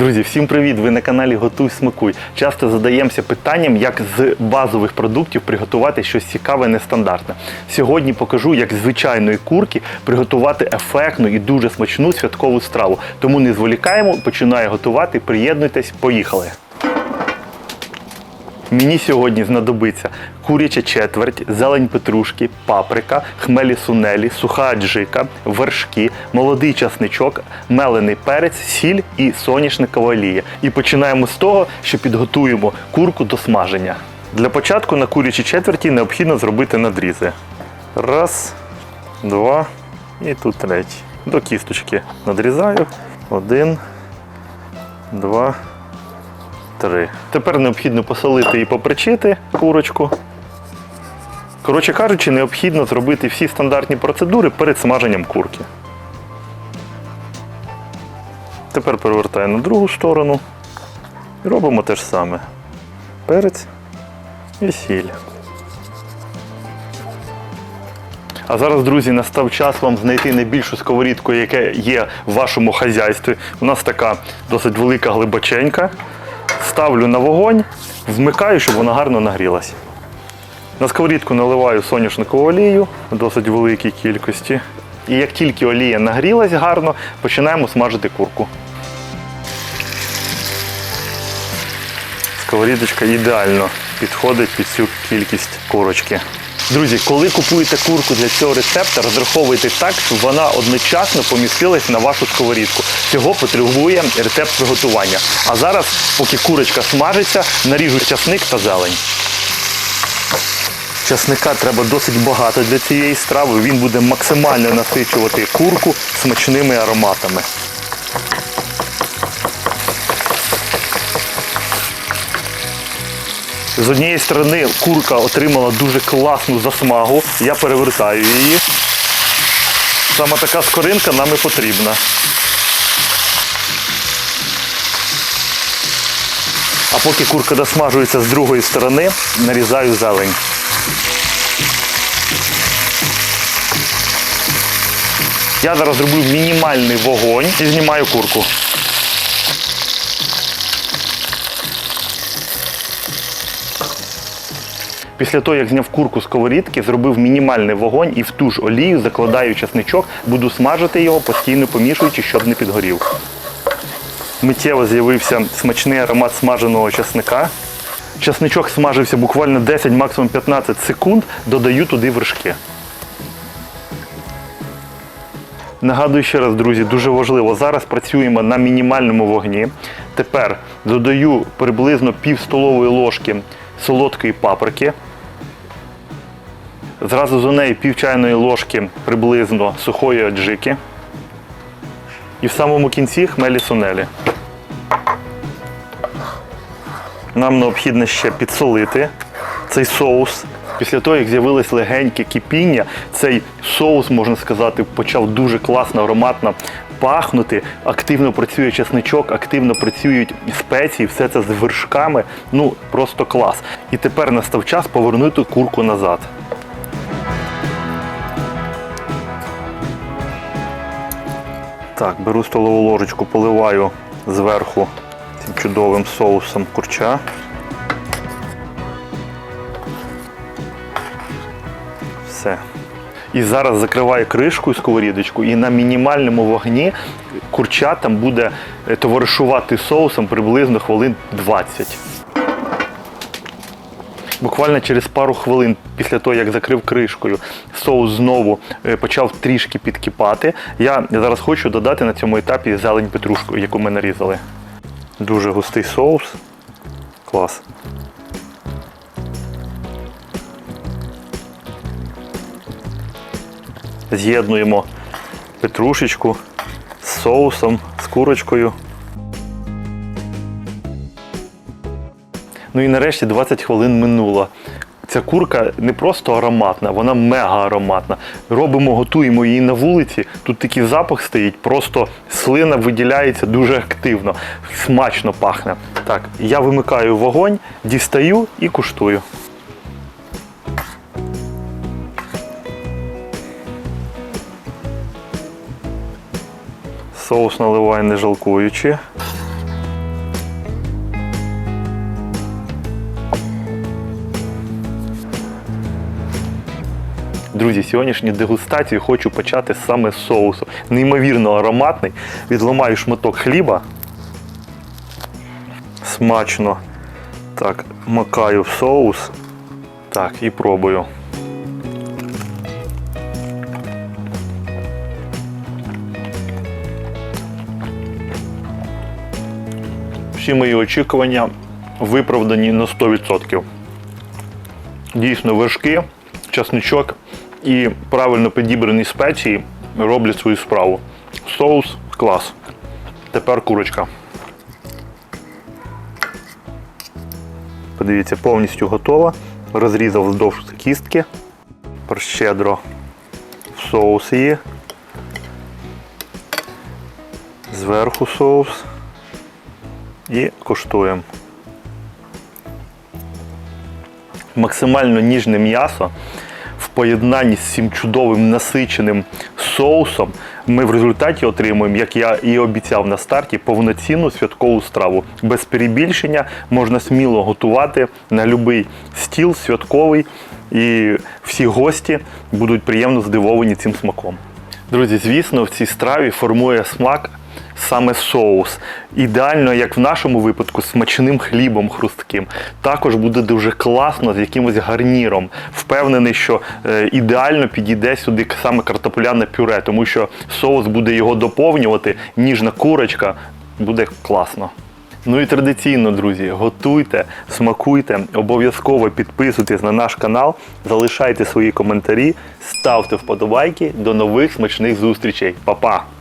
Друзі, всім привіт! Ви на каналі Готуй Смакуй. Часто задаємося питанням, як з базових продуктів приготувати щось цікаве, нестандартне. Сьогодні покажу, як з звичайної курки приготувати ефектну і дуже смачну святкову страву. Тому не зволікаємо, починаю готувати. Приєднуйтесь, поїхали! Мені сьогодні знадобиться куряча четверть, зелень петрушки, паприка, хмелі сунелі, суха аджика, вершки, молодий часничок, мелений перець, сіль і соняшникова олія. І починаємо з того, що підготуємо курку до смаження. Для початку на курячій четверті необхідно зробити надрізи. Раз, два і тут третій. До кісточки надрізаю. Один, два. Три. Тепер необхідно посолити і попричити курочку. Коротше кажучи, необхідно зробити всі стандартні процедури перед смаженням курки. Тепер перевертаю на другу сторону. І робимо те ж саме. Перець і сіль. А зараз, друзі, настав час вам знайти найбільшу сковорідку, яка є в вашому хазяйстві. У нас така досить велика глибоченька. Ставлю на вогонь, вмикаю, щоб вона гарно нагрілася. На сковорідку наливаю соняшникову олію в досить великій кількості. І як тільки олія нагрілась гарно, починаємо смажити курку. Сковорідочка ідеально підходить під цю кількість курочки. Друзі, коли купуєте курку для цього рецепту, розраховуйте так, щоб вона одночасно помістилась на вашу сковорідку. Цього потребує рецепт приготування. А зараз, поки курочка смажиться, наріжу часник та зелень. Часника треба досить багато для цієї страви. Він буде максимально насичувати курку смачними ароматами. З однієї сторони курка отримала дуже класну засмагу. Я перевертаю її. Саме така скоринка нам і потрібна. А поки курка досмажується з другої сторони, нарізаю зелень. Я зараз зроблю мінімальний вогонь і знімаю курку. Після того, як зняв курку з сковорідки, зробив мінімальний вогонь і в ту ж олію закладаю часничок, буду смажити його, постійно помішуючи, щоб не підгорів. Миттєво з'явився смачний аромат смаженого часника. Часничок смажився буквально 10, максимум 15 секунд, додаю туди вершки. Нагадую ще раз, друзі, дуже важливо. Зараз працюємо на мінімальному вогні. Тепер додаю приблизно пів столової ложки солодкої паприки. Зразу за нею пів чайної ложки приблизно сухої аджики. І в самому кінці хмелі сунелі. Нам необхідно ще підсолити цей соус. Після того, як з'явилось легеньке кипіння, цей соус, можна сказати, почав дуже класно, ароматно пахнути. Активно працює чесничок, активно працюють спеції, все це з вершками. Ну, просто клас. І тепер настав час повернути курку назад. Так, беру столову ложечку, поливаю зверху цим чудовим соусом курча. Все. І зараз закриваю кришку і сковорідочку і на мінімальному вогні курча там буде е, товаришувати соусом приблизно хвилин 20. Буквально через пару хвилин після того, як закрив кришкою, соус знову е, почав трішки підкипати. Я зараз хочу додати на цьому етапі зелень петрушку, яку ми нарізали. Дуже густий соус. Клас. З'єднуємо петрушечку з соусом, з курочкою. Ну і нарешті 20 хвилин минуло. Ця курка не просто ароматна, вона мега ароматна. Робимо, готуємо її на вулиці. Тут такий запах стоїть, просто слина виділяється дуже активно, смачно пахне. Так, я вимикаю вогонь, дістаю і куштую. Соус наливаю не жалкуючи. Друзі, сьогоднішню дегустацію хочу почати саме з соусу. Неймовірно ароматний. Відламаю шматок хліба. Смачно. Так, макаю в соус. Так, і пробую. Всі мої очікування виправдані на 100%. Дійсно, вершки, часничок і правильно підібрані спеції роблять свою справу. Соус клас. Тепер курочка. Подивіться, повністю готова. Розрізав вздовж кістки. Щедро в соус її. Зверху соус. І коштуємо. Максимально ніжне м'ясо поєднанні з цим чудовим насиченим соусом. Ми в результаті отримуємо, як я і обіцяв на старті, повноцінну святкову страву. Без перебільшення можна сміло готувати на будь-який стіл святковий, і всі гості будуть приємно здивовані цим смаком. Друзі, звісно, в цій страві формує смак саме соус. Ідеально, як в нашому випадку, смачним хлібом хрустким. Також буде дуже класно з якимось гарніром. Впевнений, що е, ідеально підійде сюди саме картопляне пюре, тому що соус буде його доповнювати, ніжна курочка буде класно. Ну і традиційно, друзі, готуйте, смакуйте, обов'язково підписуйтесь на наш канал, залишайте свої коментарі, ставте вподобайки. До нових смачних зустрічей. Па-па!